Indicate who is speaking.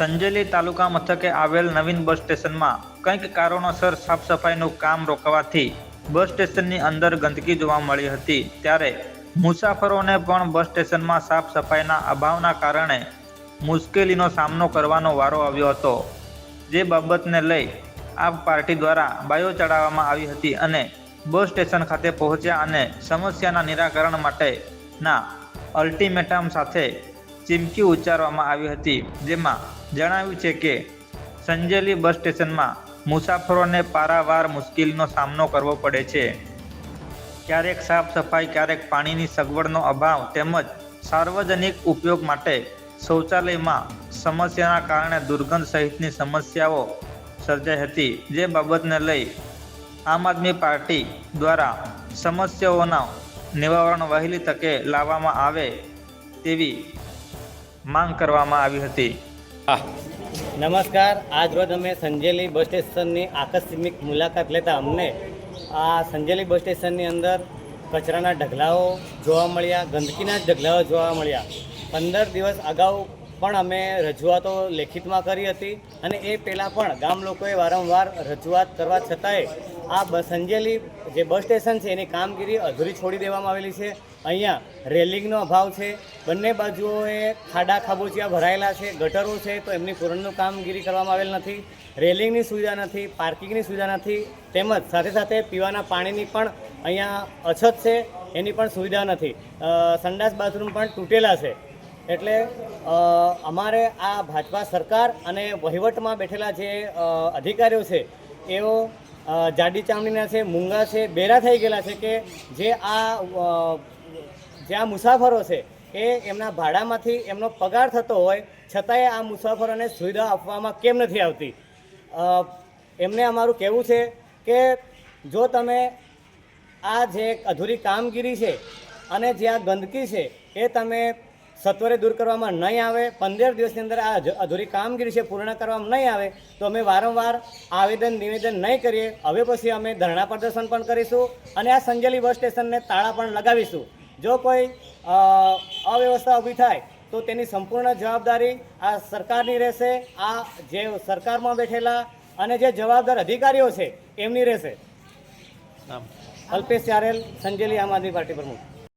Speaker 1: સંજેલી તાલુકા મથકે આવેલ નવીન બસ સ્ટેશનમાં કંઈક કારણોસર સાફ સફાઈનું કામ રોકવાથી બસ સ્ટેશનની અંદર ગંદકી જોવા મળી હતી. ત્યારે મુસાફરોને પણ બસ સ્ટેશનમાં સાફ સફાઈના અભાવના કારણે મુશ્કેલીનો સામનો કરવાનો વારો આવ્યો હતો. જે બાબતને લઈ આ પાર્ટી દ્વારા બાયો ચડાવવામાં આવી હતી અને બસ સ્ટેશન ખાતે પહોંચ્યા અને સમસ્યાના નિરાકરણ માટેના અલ્ટિમેટમ સાથે ચીમકી ઉચ્ચારવામાં આવી હતી, જેમાં જણાવ્યું છે કે, સંજેલી બસ સ્ટેશનમાં મુસાફરોને પારાવાર મુશ્કેલીનો સામનો કરવો પડે છે. ક્યારેક સાફ સફાઈ, ક્યારેક પાણીની સગવડનો અભાવ તેમજ સાર્વજનિક ઉપયોગ માટે શૌચાલયમાં સમસ્યાના કારણે દુર્ગંધ સહિતની સમસ્યાઓ સર્જાઈ હતી, જે બાબતને લઈ આમ આદમી પાર્ટી દ્વારા સમસ્યાઓના નિવારણ વહેલી તકે લાવવામાં આવે તેવી માંગ કરવામાં આવી હતી.
Speaker 2: નમસ્કાર. આજ રોજ અમે સંજેલી બસ સ્ટેશનની આકસ્મિક મુલાકાત લેતા અમને આ સંજેલી બસ સ્ટેશનની અંદર કચરાના ઢગલાઓ જોવા મળ્યા, ગંદકીના ઢગલાઓ જોવા મળ્યા. પંદર દિવસ અગાઉ પણ અમે રજૂઆતો લેખિતમાં કરી હતી અને એ પહેલાં પણ ગામ લોકોએ વારંવાર રજૂઆત કરવા છતાંય આ સંજેલી જે બસ સ્ટેશન છે એની કામગીરી અધૂરી છોડી દેવામાં આવેલી છે. અહીંયા રેલિંગનો અભાવ છે. બંને બાજુઓએ ખાડા ખાબોચિયા ભરાયેલા છે, ગટરો છે, તો એમની પૂરણનું કામગીરી કરવામાં આવેલ નથી. રેલિંગની સુવિધા નથી, પાર્કિંગની સુવિધા નથી, તેમજ સાથે સાથે પીવાના પાણીની પણ અહીંયા અછત છે, એની પણ સુવિધા નથી. સંડાસ બાથરૂમ પણ તૂટેલા છે. એટલે અમારે આ ભાજપા સરકાર અને વહીવટમાં બેઠેલા જે અધિકારીઓ છે એઓ જાડી ચામડીના છે, મૂંગા છે, બેરા થઈ ગયેલા છે કે જે આ જે આ મુસાફરો છે એ એમના ભાડામાંથી એમનો પગાર થતો હોય, છતાંય આ મુસાફરોને સુવિધા આપવામાં કેમ નથી આવતી? એમને અમારું કહેવું છે કે જો તમે આ જે અધૂરી કામગીરી છે અને જે આ ગંદકી છે એ તમે સત્વરે દૂર કરવામાં નહીં આવે પંદર દિવસની અંદર આ અધૂરી કામગીરી છે પૂર્ણ કરવામાં નહીં આવે તો અમે વારંવાર આવેદન નિવેદન નહીં કરીએ. હવે પછી અમે ધરણા પ્રદર્શન પણ કરીશું અને આ સંજેલી બસ સ્ટેશનને તાળા પણ લગાવીશું. જો કોઈ અવ્યવસ્થા ઊભી થાય તો તેની સંપૂર્ણ જવાબદારી આ સરકારની રહેશે આ જે સરકારમાં બેઠેલા અને જે જવાબદાર અધિકારીઓ છે એમની રહેશે. અલ્પેશ ચારેલ સંજેલી આમ આદમી પાર્ટી પ્રમુખ.